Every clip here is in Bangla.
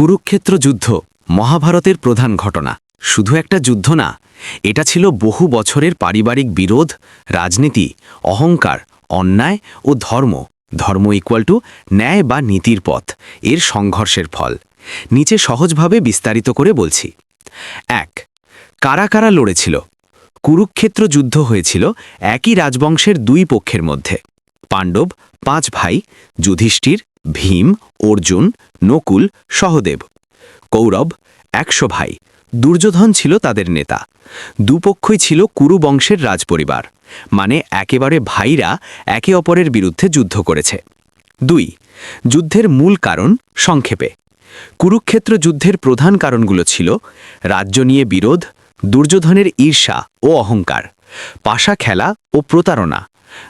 কুরুক্ষেত্র যুদ্ধ মহাভারতের প্রধান ঘটনা। শুধু একটা যুদ্ধ না, এটা ছিল বহু বছরের পারিবারিক বিরোধ, রাজনীতি, অহংকার, অন্যায় ও ধর্ম। ধর্ম ইকুয়াল টু ন্যায় বা নীতির পথ, এর সংঘর্ষের ফল। নিচে সহজভাবে বিস্তারিত করে বলছি। এক, কারা কারা লড়েছিল? কুরুক্ষেত্র যুদ্ধ হয়েছিল একই রাজবংশের দুই পক্ষের মধ্যে। পাণ্ডব, পাঁচ ভাই, যুধিষ্ঠির ভীম, অর্জুন, নকুল, সহদেব। কৌরব, একশো ভাই। দুর্যোধন ছিল তাদের নেতা। দুপক্ষই ছিল কুরু বংশের রাজপরিবার। মানে একেবারে ভাইরা একে অপরের বিরুদ্ধে যুদ্ধ করেছে। দুই, যুদ্ধের মূল কারণ সংক্ষেপে। কুরুক্ষেত্র যুদ্ধের প্রধান কারণগুলো ছিল রাজ্য নিয়ে বিরোধ, দুর্যোধনের ঈর্ষা ও অহংকার, পাশা খেলা ও প্রতারণা,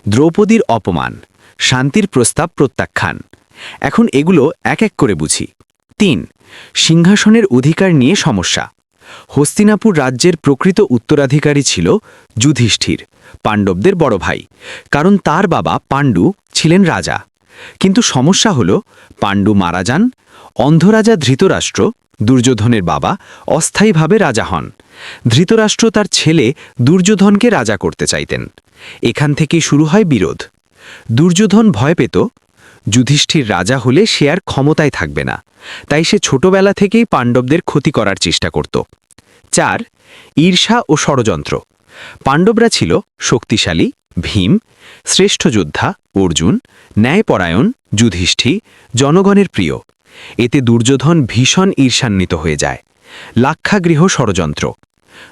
দ্রৌপদীর অপমান, শান্তির প্রস্তাব প্রত্যাখ্যান এখন এগুলো এক এক করে বুঝি। তিন, সিংহাসনের অধিকার নিয়ে সমস্যা। হস্তিনাপুর রাজ্যের প্রকৃত উত্তরাধিকারী ছিল যুধিষ্ঠির, পাণ্ডবদের বড় ভাই, কারণ তার বাবা পাণ্ডু ছিলেন রাজা। কিন্তু সমস্যা হল, পাণ্ডু মারা যান, অন্ধরাজা ধৃতরাষ্ট্র, দুর্যোধনের বাবা অস্থায়ীভাবে রাজা হন। ধৃতরাষ্ট্র তার ছেলে দুর্যোধনকে রাজা করতে চাইতেন। এখান থেকেই শুরু হয় বিরোধ। দুর্যোধন ভয় পেত যুধিষ্ঠির রাজা হলে সে আর ক্ষমতায় থাকবে না। তাই সে ছোটবেলা থেকেই পাণ্ডবদের ক্ষতি করার চেষ্টা করত। চার, ঈর্ষা ও ষড়যন্ত্র। পাণ্ডবরা ছিল শক্তিশালী, ভীম, শ্রেষ্ঠ যোদ্ধা, অর্জুন, ন্যায়পরায়ণ, যুধিষ্ঠি, জনগণের প্রিয়। এতে দুর্যোধন ভীষণ ঈর্ষান্বিত হয়ে যায়। লাক্ষাগৃহ ষড়যন্ত্র।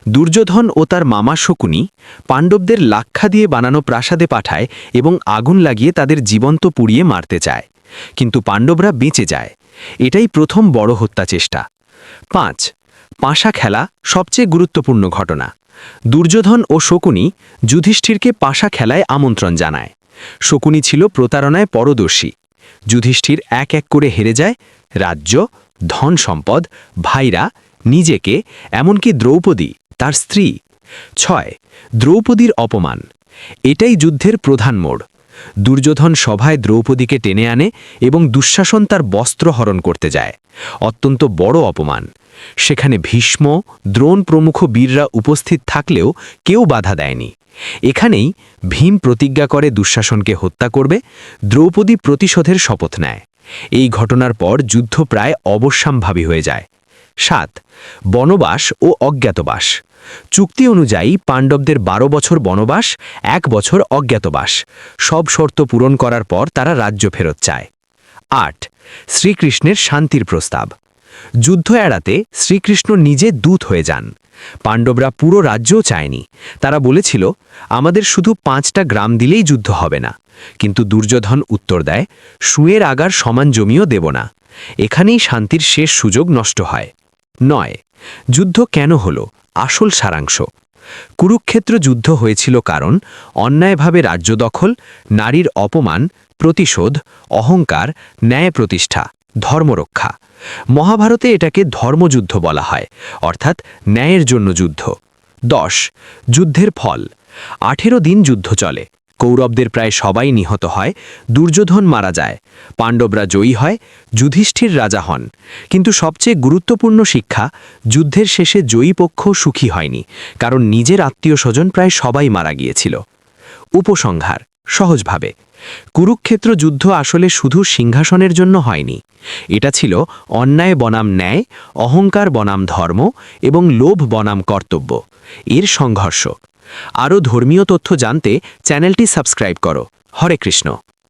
দুর্যোধন ও তার মামা শকুনি পাণ্ডবদের লাক্ষা দিয়ে বানানো প্রাসাদে পাঠায় এবং আগুন লাগিয়ে তাদের জীবন্ত পুড়িয়ে মারতে চায়। কিন্তু পাণ্ডবরা বেঁচে যায়। এটাই প্রথম বড় হত্যা চেষ্টা। পাঁচ, পাশা খেলা সবচেয়ে গুরুত্বপূর্ণ ঘটনা। দুর্যোধন ও শকুনি যুধিষ্ঠিরকে পাশা খেলায় আমন্ত্রণ জানায়। শকুনি ছিল প্রতারণায় পরদর্শী। যুধিষ্ঠির এক এক করে হেরে যায়। রাজ্য, ধন সম্পদ, ভাইরা নিজেকে এমনকি দ্রৌপদী, তার স্ত্রী। ছয়, দ্রৌপদীর অপমান। এটাই যুদ্ধের প্রধান মোড়। দুর্যোধন সভায় দ্রৌপদীকে টেনে আনে এবং দুঃশাসন তার বস্ত্র হরণ করতে যায়। অত্যন্ত বড় অপমান। সেখানে ভীষ্ম, দ্রোণ প্রমুখ বীররা উপস্থিত থাকলেও কেউ বাধা দেয়নি। এখানেই ভীম প্রতিজ্ঞা করে দুঃশাসনকে হত্যা করবে, দ্রৌপদী প্রতিশোধের শপথ নেয়। এই ঘটনার পর যুদ্ধ প্রায় অবশ্যামভাবী হয়ে যায়। সাত, বনবাস ও অজ্ঞাতবাস। চুক্তি অনুযায়ী পাণ্ডবদের বারো বছর বনবাস, এক বছর অজ্ঞাতবাস। সব শর্ত পূরণ করার পর তারা রাজ্য ফেরত চায়। আট, শ্রীকৃষ্ণের শান্তির প্রস্তাব। যুদ্ধ এড়াতে শ্রীকৃষ্ণ নিজে দূত হয়ে যান। পাণ্ডবরা পুরো রাজ্যও চায়নি। তারা বলেছিল, আমাদের শুধু পাঁচটা গ্রাম দিলেই যুদ্ধ হবে না। কিন্তু দুর্যোধন উত্তর দেয়, সুয়ের আগার সমান জমিও দেব না। এখানেই শান্তির শেষ সুযোগ নষ্ট হয়। নয়। যুদ্ধ কেন হল? আসল সারাংশ। কুরুক্ষেত্র যুদ্ধ হয়েছিল কারণ অন্যায়ভাবে রাজ্য দখল, নারীর অপমান, প্রতিশোধ, অহংকার, ন্যায় প্রতিষ্ঠা, ধর্মরক্ষা। মহাভারতে এটাকে ধর্মযুদ্ধ বলা হয়, অর্থাৎ ন্যায়ের জন্য যুদ্ধ। দশ, যুদ্ধের ফল। আঠেরো দিন যুদ্ধ চলে। কৌরবদের প্রায় সবাই নিহত হয়, দুর্যোধন মারা যায়, পাণ্ডবরা জয়ী হয়, যুধিষ্ঠির রাজা হন। কিন্তু সবচেয়ে গুরুত্বপূর্ণ শিক্ষা, যুদ্ধের শেষে জয়ী পক্ষ সুখী হয়নি, কারণ নিজের আত্মীয় স্বজন প্রায় সবাই মারা গিয়েছিল। উপসংহার, সহজভাবে। কুরুক্ষেত্র যুদ্ধ আসলে শুধু সিংহাসনের জন্য হয়নি। এটা ছিল অন্যায় বনাম ন্যায়, অহংকার বনাম ধর্ম এবং লোভ বনাম কর্তব্য। এর সংঘর্ষ আরও ধর্মীয় তথ্য জানতে চ্যানেলটি সাবস্ক্রাইব করো। হরে কৃষ্ণ।